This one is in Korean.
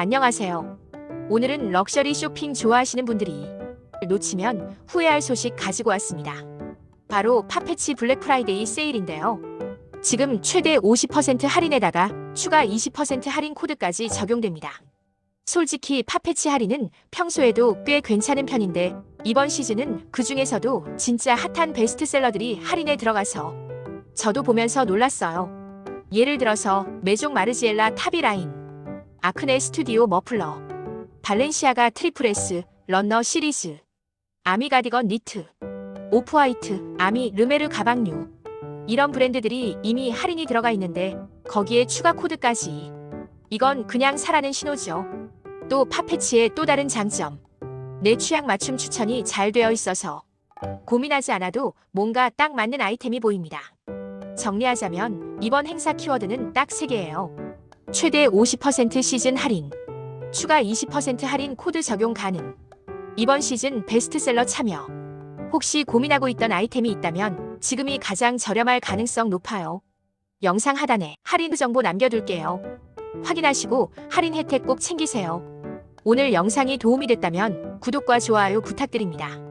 안녕하세요. 오늘은 럭셔리 쇼핑 좋아하시는 분들이 놓치면 후회할 소식 가지고 왔습니다. 바로 파페치 블랙 프라이데이 세일인데요. 지금 최대 50% 할인에다가 추가 20% 할인 코드까지 적용됩니다. 솔직히 파페치 할인은 평소에도 꽤 괜찮은 편인데 이번 시즌은 그 중에서도 진짜 핫한 베스트셀러들이 할인에 들어가서 저도 보면서 놀랐어요. 예를 들어서 메종 마르지엘라 타비 라인, 아크네 스튜디오 머플러, 발렌시아가 트리플 S 런너 시리즈, 아미 가디건 니트, 오프화이트, 아미 르메르 가방류 이런 브랜드들이 이미 할인이 들어가 있는데 거기에 추가 코드까지 이건 그냥 사라는 신호죠. 또 파페치의 또 다른 장점 내 취향 맞춤 추천이 잘 되어 있어서 고민하지 않아도 뭔가 딱 맞는 아이템이 보입니다. 정리하자면 이번 행사 키워드는 딱 3개예요. 최대 50% 시즌 할인, 추가 20% 할인 코드 적용 가능. 이번 시즌 베스트셀러 참여. 혹시 고민하고 있던 아이템이 있다면 지금이 가장 저렴할 가능성 높아요. 영상 하단에 할인 정보 남겨둘게요. 확인하시고 할인 혜택 꼭 챙기세요. 오늘 영상이 도움이 됐다면 구독과 좋아요 부탁드립니다.